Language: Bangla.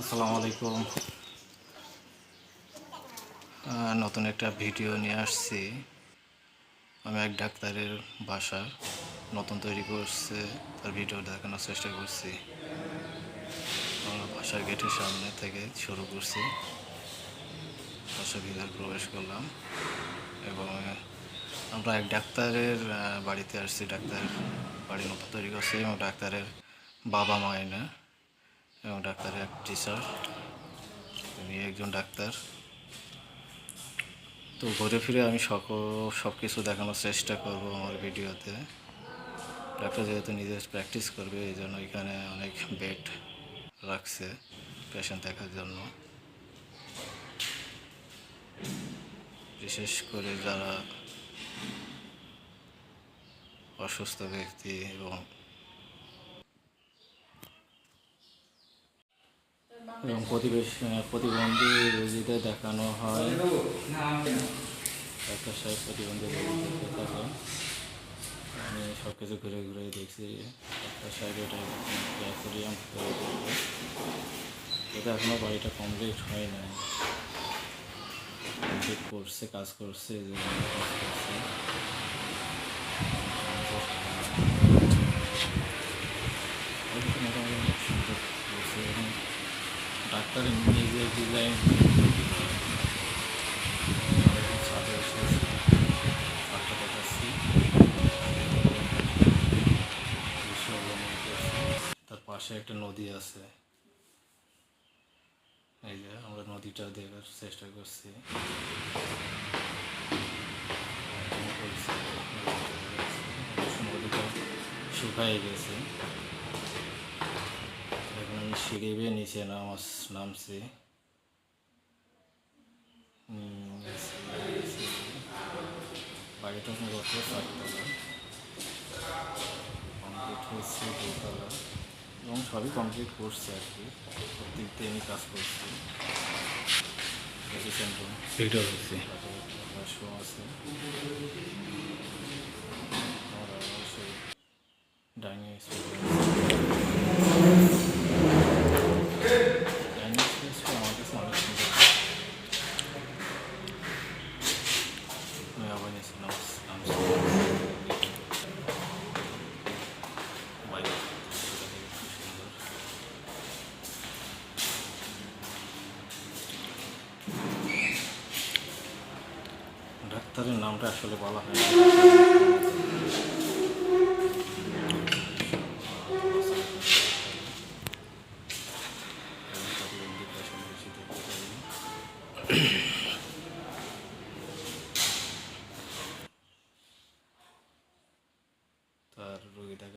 আসসালামু আলাইকুম। নতুন একটা ভিডিও নিয়ে আসছি। আমি এক ডাক্তারের বাসা। নতুন তৈরি করছে, তার ভিডিও দেখানোর চেষ্টা করছি। আমরা বাসার গেটের সামনে থেকে শুরু করছি। বাসার ভিতরে প্রবেশ করলাম এবং আমরা এক ডাক্তারের বাড়িতে আসছি। ডাক্তার বাড়ি নতুন তৈরি করছি এবং ডাক্তারের বাবা মা না এবং ডাক্তারের এক টিচার উনি একজন ডাক্তার। তো ঘুরে ফিরে আমি সকল সব কিছু দেখানোর চেষ্টা করব আমার ভিডিওতে। ডাক্তার যেহেতু নিজে প্র্যাকটিস করবে, এই জন্য এখানে অনেক বেড রাখছে পেশেন্ট দেখার জন্য। বিশেষ করে যারা অসুস্থ ব্যক্তি এবং এবং প্রতিবেশ প্রতিবন্ধী রোগীদের দেখানো হয়। ডাক্তার সাহেব প্রতিবন্ধী রোগীদেরকে দেখান আমি সব কিছু ঘুরে ঘুরে দেখছি। ডাক্তার সাহেব এটা করবে এটা এখনও বাড়িটা কমপ্লিট হয় নাই। কমপ্লিট করছে, কাজ করছে কাজ করছে এটা মোটামুটি অনেক সুন্দর করছে এবং ডাক্তারের নিজে ডিজাইন তার পাশে একটা নদী আছে। এই যে আমরা নদীটা দেখার চেষ্টা করছি। শুকাই গেছে। বেয়ে নিচে নামাজ নামছি বাড়িটা মূলত চারতলা কমপ্লিট হয়েছে দোতলা এবং সবই কমপ্লিট করছে আর কি প্রত্যেক দিনই কাজ করছি আছে আমরা অবশ্যই ডাইনিং স্পেস ডাইনিং স্পেসটা আমার কাছে অনেক সুন্দর আমি আবার নিয়েছি নামাজ নামাজ বাইরে সেটা থেকে খুব সুন্দর ডাক্তারের নামটা আসলে বলা হয় না